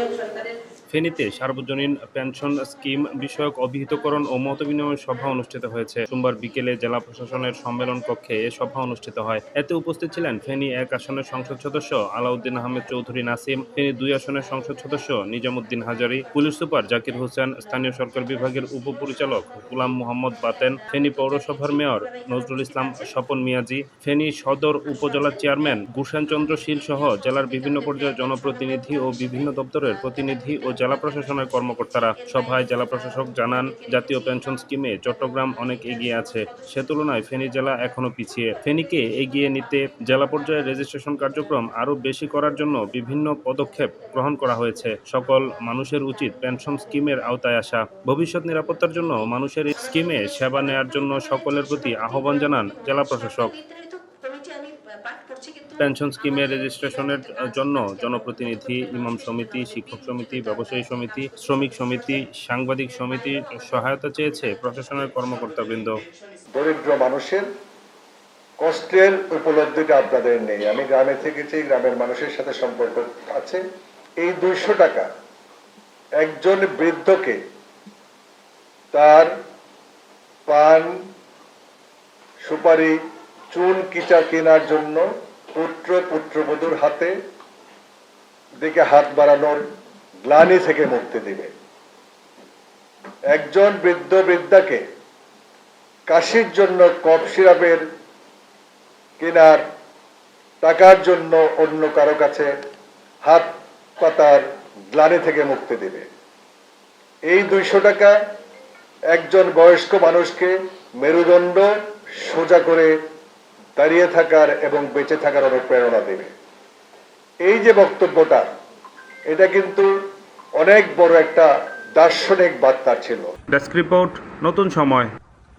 Deus, Deus, ফেনীতে সার্বজনীন pension scheme বিষয়ক অভিহিতকরণ ও মতবিনিময় সভা অনুষ্ঠিত হয়েছে। সোমবার বিকেলে জেলা প্রশাসনের সম্মেলন কক্ষে এ সভা অনুষ্ঠিত হয়। এতে উপস্থিত ছিলেন ফেনী এক আসনের সংসদ সদস্য আলাউদ্দিন আহমেদ চৌধুরী নাসিম, ফেনী দুই আসনের সংসদ সদস্য নিজামুদ্দিন হাজারি, পুলিশ সুপার জাকির হোসেন, স্থানীয় সরকার বিভাগের উপপরিচালক গুলাম মোহাম্মদ বাতেন, ফেনী পৌরসভার মেয়র নজরুল ইসলাম স্বপন মিয়াজি, ফেনী সদর উপজেলার চেয়ারম্যান গুষান চন্দ্র শীল সহ জেলার বিভিন্ন পর্যায়ের জনপ্রতিনিধি ও বিভিন্ন দপ্তরের প্রতিনিধি ও জেলা প্রশাসনের কর্মকর্তারা সভায় জেলা প্রশাসক জানান, জাতীয় পেনশন স্কিমে চট্টগ্রাম অনেক এগিয়ে আছে। সে তুলনায় ফেনী জেলা এখনও পিছিয়ে। ফেনীকে এগিয়ে নিতে জেলা পর্যায়ে রেজিস্ট্রেশন কার্যক্রম আরও বেশি করার জন্য বিভিন্ন পদক্ষেপ গ্রহণ করা হয়েছে। সকল মানুষের উচিত পেনশন স্কিমের আওতায় আসা। ভবিষ্যৎ নিরাপত্তার জন্য মানুষের স্কিমে সেবা নেয়ার জন্য সকলের প্রতি আহ্বান জানান জেলা প্রশাসক। পেনশন স্কিমের রেজিস্ট্রেশনের জন্য জনপ্রতিনিধি ইমাম সমিতি শিক্ষক সমিতি ব্যবসায়ী সমিতি শ্রমিক সমিতি সাংবাদিক সমিতি সহায়তা চেয়েছে প্রশাসনের কর্মকর্তাবৃন্দ। দরিদ্র মানুষের কষ্টের উপলব্ধিটা আপনাদের নেই। আমি গ্রামে থেকেছি গ্রামের মানুষের সাথে সম্পর্ক আছে। এই দুইশো টাকা একজন বৃদ্ধকে তার পান সুপারি চুন কিচা কেনার জন্য পুত্র, পুত্রবধূর হাতে দিকে হাত বাড়ানোর গ্লানি থেকে মুক্তি দিবে। একজন বৃদ্ধ বৃদ্ধাকে কাশির জন্য কফ সিরাপের কেনার টাকার জন্য অন্য কারও কাছে হাত পাতার গ্লানি থেকে মুক্তি দেবে। এই দুইশো টাকা একজন বয়স্ক মানুষকে মেরুদণ্ড সোজা করে দাঁড়িয়ে থাকার এবং বেঁচে থাকার অনুপ্রেরণা দেবে। এই যে বক্তব্যটা, এটা কিন্তু অনেক বড় একটা দার্শনিক বার্তা ছিল। ডেস্ক রিপোর্ট, নতুন সময়।